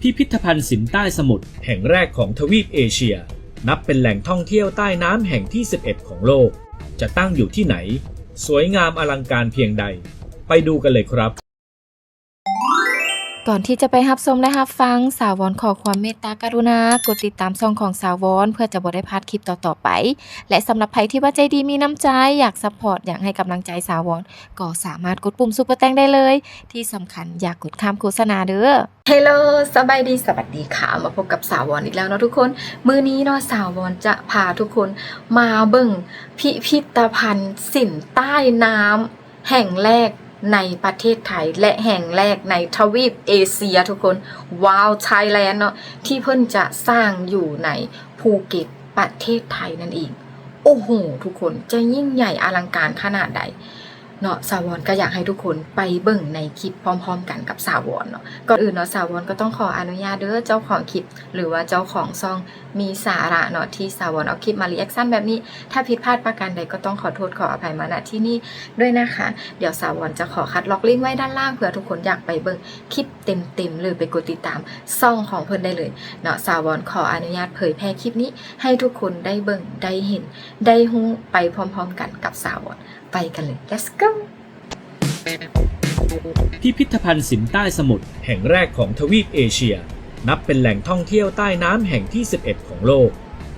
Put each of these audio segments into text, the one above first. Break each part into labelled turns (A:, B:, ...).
A: พิพิธภัณฑ์สินใต้สมุทรแห่งแรกของทวีปเอเชีย นับเป็นแหล่งท่องเที่ยวใต้น้ำแห่งที่ 11 ของโลก จะตั้งอยู่ที่ไหน สวยงามอลังการเพียงใด ไปดูกันเลยครับ
B: ก่อนที่จะไปรับชมและรับฟังสาววอนขอความเมตตากรุณากดติดตามช่องของสาววอนเพื่อจะบ่ได้พลาดคลิปต่อๆไป และสำหรับใครที่ว่าใจดีมีน้ำใจอยากซัพพอร์ตอยากให้กำลังใจสาววอนก็สามารถกดปุ่มซุปเปอร์แตงได้เลย ที่สำคัญอยากกดข้ามโฆษณาเด้อเฮลโลสบายดีสวัสดีค่ะ มาพบกับสาววอนอีกแล้วเนาะทุกคน มื้อนี้เนาะสาววอนจะพาทุกคนมาเบิ่งพิพิธภัณฑ์สินใต้น้ำแห่งแรก ในประเทศไทยและแห่งแรกในทวีปเอเชียทุกคนว้าวไทยแลนด์เนาะที่เพิ่นจะสร้างอยู่ในภูเก็ตประเทศไทยนั่นเอง โอ้โห ทุกคนจะยิ่งใหญ่อลังการขนาดใด เนาะสาวอนก็อยากให้ทุกคนไปเบิ่งในคลิปพร้อม ๆ กันกับสาวอนเนาะก่อนอื่นเนาะสาวอนก็ต้องขออนุญาตเด้อเจ้าของคลิป หรือว่าเจ้าของซองมีสาระเนาะที่สาวอนเอาคลิปมารีแอคชั่นแบบนี้ ถ้าผิดพลาดประการใดก็ต้องขอโทษขออภัยมาณที่นี่ด้วยนะคะ เดี๋ยวสาวอนจะขอคัดล็อกลิงก์ไว้ด้านล่างเผื่อทุกคนอยากไปเบิ่งคลิปเต็มๆเลยไปกดติดตามซองของเพิ่นได้เลยเนาะสาวอนขออนุญาตเผยแพร่คลิปนี้ ให้ทุกคนได้เบิ่งได้เห็น ได้ฮู้ไปพร้อม ๆ กันกับสาวอน ไปกันเลย let's go
A: พิพิธภัณฑ์สินใต้สมุทรแห่งแรกของทวีปเอเชีย นับเป็นแหล่งท่องเที่ยวใต้น้ำแห่งที่ 11 ของโลก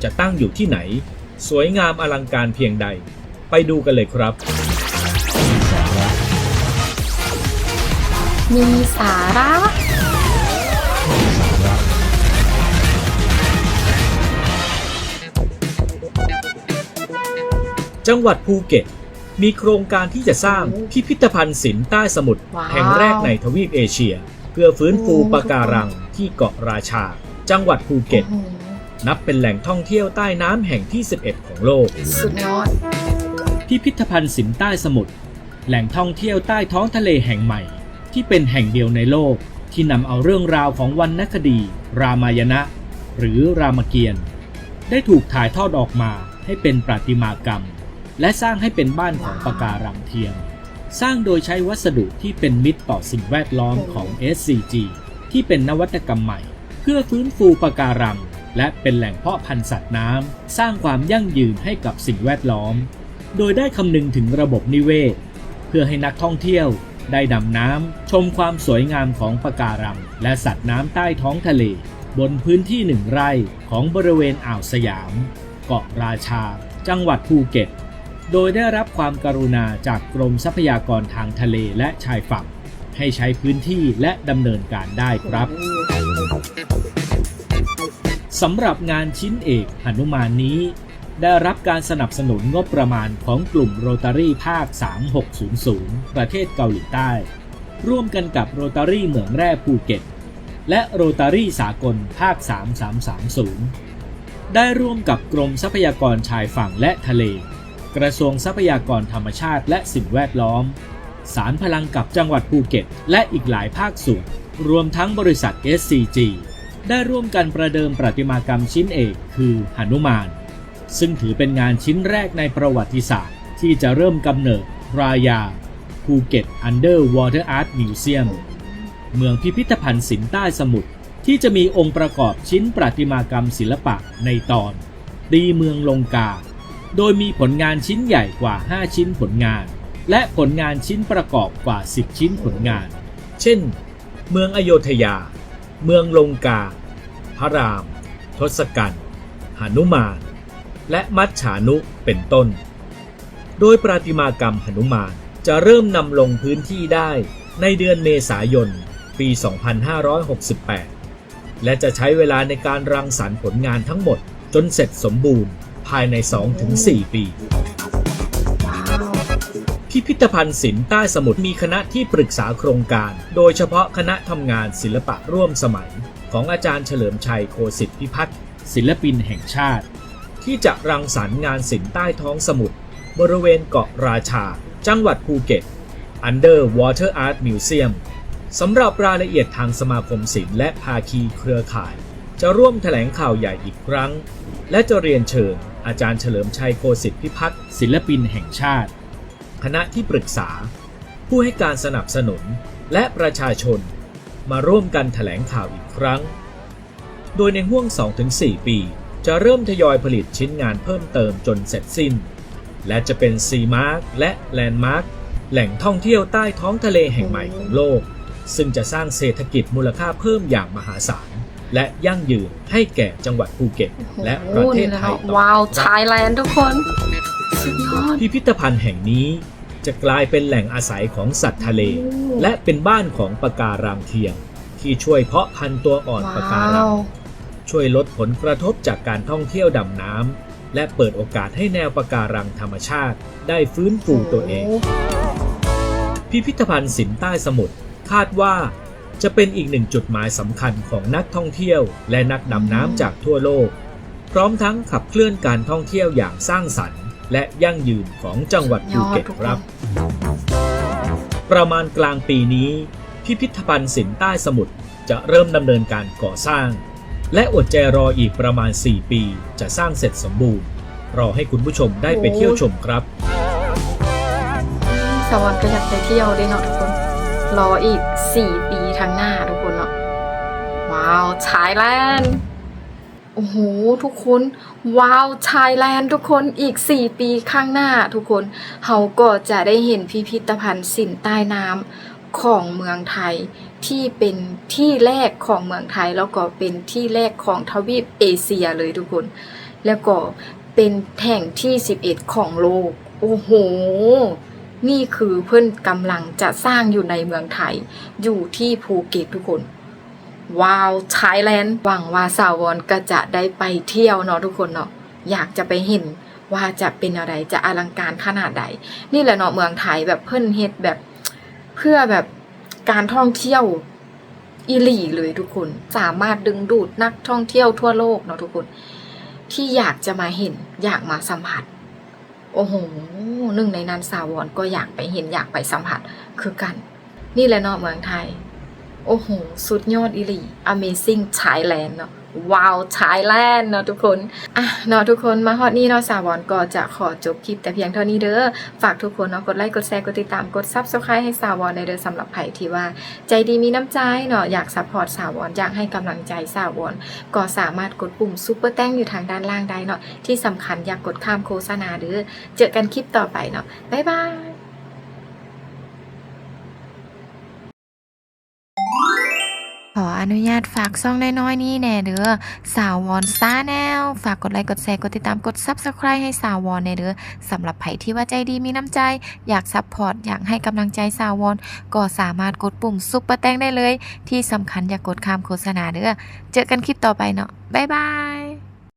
A: จะตั้งอยู่ที่ไหน สวยงามอลังการเพียงใด ไปดูกันเลยครับ
B: มีสาระ
A: จังหวัดภูเก็ต มีโครงการที่จะสร้างพิพิธภัณฑ์ศิลป์ใต้สมุทร
B: ว้าว
A: แห่งแรกในทวีปเอเชีย เพื่อฟื้นฟูปะการังที่เกาะราชา จังหวัดภูเก็ต
B: โอ้โห
A: นับเป็นแหล่งท่องเที่ยวใต้น้ำแห่งที่ 11 ของโลก
B: สุดยอด
A: พิพิธภัณฑ์สินใต้สมุทรแหล่งท่องเที่ยวใต้ท้องทะเลแห่งใหม่ ที่เป็นแห่งเดียวในโลกที่นำเอาเรื่องราวของวรรณคดี รามายณะ หรือรามเกียรติ์ได้ถูกถ่ายทอดออกมาให้เป็นประติมากรรม และสร้างให้เป็นบ้านของปะการังเทียม สร้างโดยใช้วัสดุที่เป็นมิตรต่อสิ่งแวดล้อมของ SCG ที่เป็นนวัตกรรมใหม่ เพื่อฟื้นฟูปะการัง และเป็นแหล่งเพาะพันธุ์สัตว์น้ำ สร้างความยั่งยืนให้กับสิ่งแวดล้อม โดยได้คำนึงถึงระบบนิเวศ เพื่อให้นักท่องเที่ยว ได้ดำน้ำชมความสวยงามของปะการัง และสัตว์น้ำใต้ท้องทะเล บนพื้นที่หนึ่งไร่ของบริเวณอ่าวสยาม เกาะราชา จังหวัดภูเก็ต โดยได้รับความกรุณาจากกรมทรัพยากรทางทะเลและชายฝั่ง ให้ใช้พื้นที่และดำเนินการได้ครับสำหรับงานชิ้นเอกหนุมานนี้ ได้รับการสนับสนุนงบประมาณของกลุ่มโรตารี่ภาค 3600 ประเทศเกาหลีใต้ ร่วมกันกับโรตารี่เหมืองแร่ภูเก็ต และโรตารี่สากลภาค 3330 ได้ร่วมกับกรมทรัพยากรชายฝั่งและทะเล กระทรวงทรัพยากรธรรมชาติและสิ่งแวดล้อม สารพลังกับจังหวัดภูเก็ต และอีกหลายภาคส่วน รวมทั้งบริษัท SCG ได้ร่วมกันประเดิมประติมากรรมชิ้นเอกคือหนุมาน ซึ่งถือเป็นงานชิ้นแรกในประวัติศาสตร์ ที่จะเริ่มกำเนิดรายาภูเก็ต Underwater Art Museum เมืองพิพิธภัณฑ์ศิลป์ใต้สมุทรที่จะมีองค์ประกอบชิ้นประติมากรรมศิลปะในตอนตีเมืองลงกา โดยมีผลงานชิ้นใหญ่กว่า 5 ชิ้นผลงาน และผลงานชิ้นประกอบกว่า 10 ชิ้นผลงาน เช่น เมืองอโยธยา เมืองลงกา พระราม ทศกัณฐ์หนุมาน และมัจฉานุเป็นต้น โดยประติมากรรมหนุมานจะเริ่มนำลงพื้นที่ได้ในเดือนเมษายน ปี 2568 และจะใช้เวลาในการรังสรรค์ผลงานทั้งหมดจนเสร็จสมบูรณ์ ภายใน 2-4 ปี พิพิธภัณฑ์ศิลป์ใต้สมุทรมีคณะที่ปรึกษาโครงการ โดยเฉพาะคณะทำงานศิลปะร่วมสมัย ของอาจารย์เฉลิมชัยโคสิทธิพิพัฒน์ศิลปินแห่งชาติ ที่จะรังสรรค์งานศิลป์ใต้ท้องสมุทรบริเวณเกาะราชา จังหวัดภูเก็ต Underwater Art Museum สำหรับรายละเอียดทางสมาคมศิลป์และภาคีเครือข่าย จะร่วมแถลงข่าวใหญ่อีกครั้ง และจะเรียนเชิญอาจารย์เฉลิมชัยโคสิทธิพิพัฒน์ศิลปินแห่งชาติ คณะที่ปรึกษา ผู้ให้การสนับสนุนและประชาชน มาร่วมกันแถลงข่าวอีกครั้ง โดยในห่วง 2-4 ปี จะเริ่มทยอยผลิตชิ้นงานเพิ่มเติมจนเสร็จสิ้น และจะเป็นซีมาร์กและแลนด์มาร์กแหล่งท่องเที่ยวใต้ท้องทะเลแห่งใหม่ของโลก ซึ่งจะสร้างเศรษฐกิจมูลค่าเพิ่มอย่างมหาศาล และยั่งยืนให้แก่จังหวัดภูเก็ต และประเทศไทยต่อ
B: ว้าว
A: ไปครับ
B: ชายแลนด์ทุกคนสุดยอด
A: พิพิธภัณฑ์แห่งนี้จะกลายเป็นแหล่งอาศัยของสัตว์ทะเล และเป็นบ้านของปะการังเทียม ที่ช่วยเพาะพันธุ์ตัวอ่อนปะการัง ช่วยลดผลกระทบจากการท่องเที่ยวดำน้ำและเปิดโอกาสให้แนวปะการังธรรมชาติ ได้ฟื้นฟูตัวเอง พิพิธภัณฑ์สินใต้สมุทรคาดว่า จะเป็นอีกหนึ่งจุดหมายสำคัญของนักท่องเที่ยว และนักดำน้ำจากทั่วโลก พร้อมทั้งขับเคลื่อนการท่องเที่ยวอย่างสร้างสรรค์ และยั่งยืนของจังหวัดภูเก็ตครับ ประมาณกลางปีนี้ พิพิธภัณฑ์สินใต้สมุทรจะเริ่มดำเนินการก่อสร้าง และอดใจรออีกประมาณ 4 ปี จะสร้างเสร็จสมบูรณ์ รอให้คุณผู้ชมได้ไปเที่ยวชมครับ
B: สวรรค์ก็อยากไปเที่ยวด้วยเนาะทุกคน รออีก 4 ปี ทางหน้าทุกคนเนาะว้าวชายแลนด์โอ้โหทุกคนว้าวชายแลนด์ทุกคนอีก 4 ปีข้างหน้าทุกคนเขาก็จะได้เห็นพิพิธภัณฑ์สินใต้น้ำของเมืองไทยที่เป็นที่แรกของเมืองไทย แล้วก็เป็นที่แรกของทวีปเอเชียเลยทุกคน แล้วก็เป็นแห่งที่ 11 ของโลก โอ้โห นี่คือเพื่อนกำลังจะสร้างอยู่ในเมืองไทย อยู่ที่ภูเก็ตทุกคนว้าวไทยแลนด์หวังว่าสาวรก็จะได้ไปเที่ยวเนาะทุกคนเนาะอยากจะไปเห็นว่าจะเป็นอะไรจะอลังการขนาดใด นี่แหละเนาะเมืองไทยแบบเพิ่นเฮ็ดแบบเพื่อแบบการท่องเที่ยวอีหลีเลยทุกคนสามารถดึงดูดนักท่องเที่ยวทั่วโลกเนาะทุกคน ที่อยากจะมาเห็นอยากมาสัมผัส โอ้โหหนึ่งในนั้นสาวรก็อยากไปเห็นอยากไปสัมผัสคือกัน นี่แหละเนาะเมืองไทย โอ้โห สุดยอดอิลี Amazing Thailand เนาะ ว้าว Thailand เนาะทุกคน อะเนาะทุกคนมาฮอดนี่เนาะสาวรก็จะขอจบคลิปแต่เพียงเท่านี้เด้อ ฝากทุกคนเนาะกดไลค์กดแชร์กดติดตามกด Subscribe ให้สาวรในเด้อสำหรับใครที่ว่า ใจดีมีน้ำใจเนาะอยากซัพพอร์ตสาวรอยากให้กำลังใจสาวรก็สามารถกดปุ่มซุปเปอร์แต้งอยู่ทางด้านล่างได้เนาะที่สำคัญอยากกดข้ามโฆษณาเด้อเจอกันคลิปต่อไปเนาะบ๊ายบาย ขออนุญาตฝากซ่องน้อยๆนี้แน่เด้อสาววอนซาแนลฝากกดไลค์กดแชร์กดติดตามกด Subscribe ให้สาววอนแน่เด้อสำหรับไผที่ว่าใจดีมีน้ำใจ อยากซัพพอร์ตอยากให้กำลังใจสาววอนก็สามารถกดปุ่มซุปเปอร์แตงได้เลย ที่สำคัญอย่ากกดข้ามโฆษณาเด้อเจอกันคลิปต่อไปเนาะบ๊ายบาย